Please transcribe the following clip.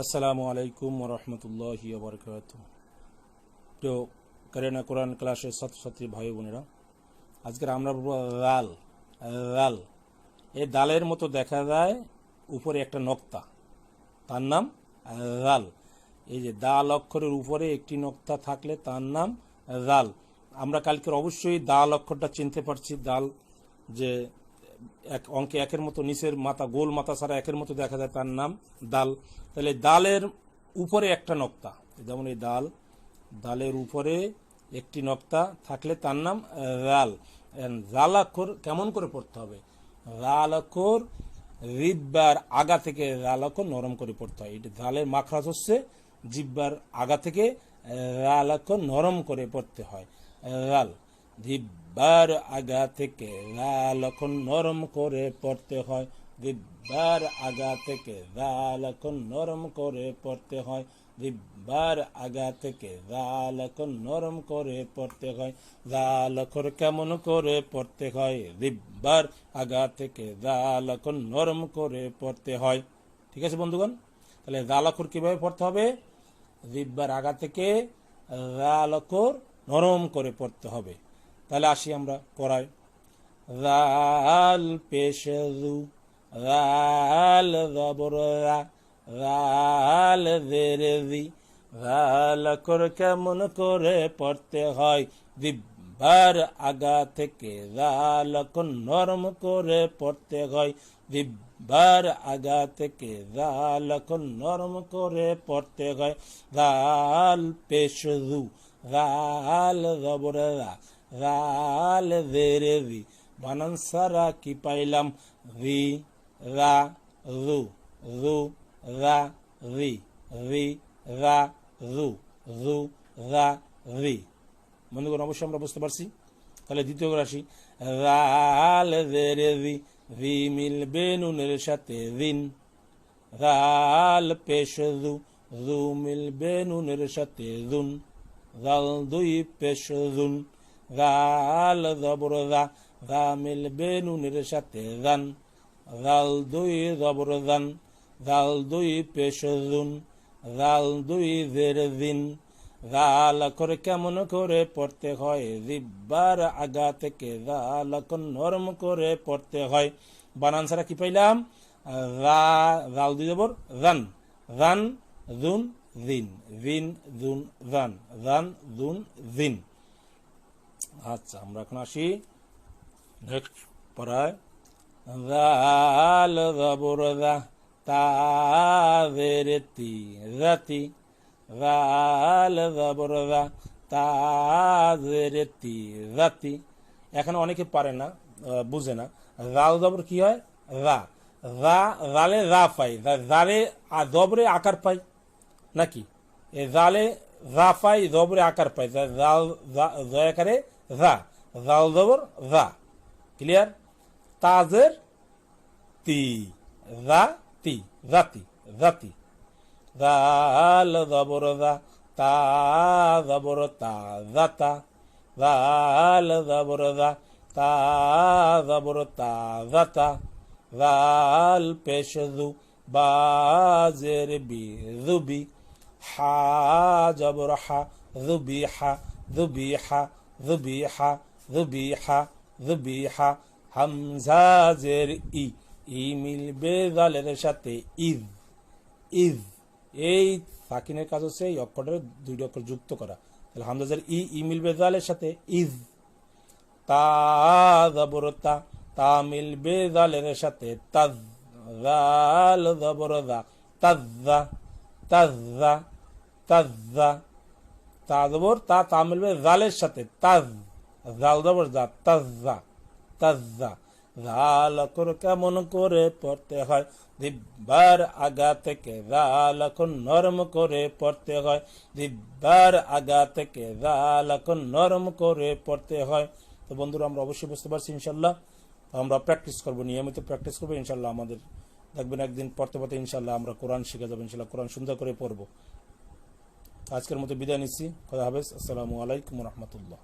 আসসালামু আলাইকুম রহমতুল্লাহ বরকাত প্রিয় কারিনা কোরআন ক্লাসের ছাত্রছাত্রী ভাই বোনেরা, আজকের আমরা বলব লাল লাল এই দালের মতো দেখা যায় উপরে একটা নক্তা। তার নাম লাল এই যে দাল অক্ষরের উপরে একটি নক্তা থাকলে তার নাম লাল আমরা কালকের অবশ্যই দাল অক্ষরটা চিনতে পারছি। দাল যে এক অঙ্কে একের মতো, নিচের মাথা, গোল মাথা ছাড়া একের মতো দেখা যায় তার নাম দাল। তাহলে দালের উপরে একটা নক্তা, যেমন এই দাল, দালের উপরে একটি নক্তা থাকলে তার নাম রাল। রাল অক্ষর কেমন করে পড়তে হবে? রাল অক্ষর রিব্বার আগা থেকে রাল অক্ষর নরম করে পড়তে হয়। এটি দালের মাখরাজ হচ্ছে জিব্বার আগা থেকে রাল অক্ষর নরম করে পড়তে হয়। রাল। দিব্বার আগা থেকে লাল এখন নরম করে পড়তে হয়। দিব্বার আগা থেকে লাল এখন নরম করে পড়তে হয়। দিব্বার আগা থেকে লাল এখন নরম করে পড়তে হয়। লাল অক্ষর কেমন করে পড়তে হয়? দিব্বার আগা থেকে লাল এখন নরম করে পড়তে হয়। ঠিক আছে বন্ধুগণ? তাহলে অক্ষর কীভাবে পড়তে হবে? দিব্বার আগা থেকে অক্ষর নরম করে পড়তে হবে। তাহলে আসি আমরা করাই রাল পেশু রাল জবরা, রাল দেরি রাল করে কেমন করে পড়তে হয়, দিব্বার আগা থেকে রাল নরম করে পড়তে হয়, দিব্বার আগা থেকে রাল নরম করে পড়তে হয়। রাল পেশু রাল জবরা রাল জেরে রি বানান সারা কি পাইলাম রি রা রু রু রা রি রি রা রু রু রা রি মনে বন্ধুগণ, অবশ্যই আমরা বুঝতে পারছি। তাহলে দ্বিতীয় রাশি, রাল জেরে রি রি মিলবে নুনের সাথে রিন রাল পেশ রু রু মিলবে নুনের সাথে রুন রাল দুই পেশ রুন রাল জবর রা রা মিলবে নুনের সাথে রান রাল দুই জবর রান রাল দুই পেশ রুন রাল দুই জের দিন রাল করে কেমন করে পড়তে হয় রিব্বার আগা থেকে রাল নরম করে পড়তে হয় বানান ছাড়া কি পাইলাম রাল দুই জবর রান রান দুন দিন দিন দুন রান রান দুন দিন আচ্ছা আমরা এখন আসি নেক্সট পড়ায়। রাল রাল রাতি এখানে অনেকে পারে না বুঝে না। রাল জবর কি হয়? রা রা রালে রা পাই রালে জবরে আকার পাই নাকি? জালে রা পাই জবরে আকার পাই রাল জয়াকারে রা জাল জবর রা ক্লিয়ার তাজের তি রা তি জাতি জাতি জাল জবর জা তা জবর তা জাতা জাল জবর জা তা জবর তা জাতা জাল পেশ জু বাজের বি জুবি হা জবর হা জুবি হা জুবি হা হা জুবি হা হামজা জের ই ই মিলবে জালের সাথে ইজ ইজ এই সাকিনের কাজ হচ্ছে এই অক্ষরের দুইটি অক্ষর যুক্ত করা। তাহলে হামজাজের ই ই মিলবে সাথে ইজ। তা জবর তা। মিলবে জালের সাথে তাজ। জাল জবর জা তাজ্জা তাজ্জা তাজ্জা তা জবর তা তা মিলবে জালের সাথে। তাজ, জাল জবর জা তাজ্জা তাজ্জা। জাল অক্ষর কেমন করে পড়তে হয়? দিব্বার আগা থেকে জাল এখন নরম করে পড়তে হয়। দিব্বার আগা থেকে জাল এখন নরম করে পড়তে হয়। তো বন্ধুরা, আমরা অবশ্যই বুঝতে পারছি, ইনশাল্লাহ। আমরা প্র্যাকটিস করব, নিয়মিত প্র্যাকটিস করব, ইনশাল্লাহ আমাদের। দেখবেন একদিন পড়তে পড়তে, ইনশাল্লাহ আমরা কোরআন শিখে যাব, ইনশাল্লাহ কোরআন সুন্দর করে পড়ব। আজকের মতো বিদায় নিচ্ছি খোদা হাফেজ আসসালামু আলাইকুম রহমতুল্লাহ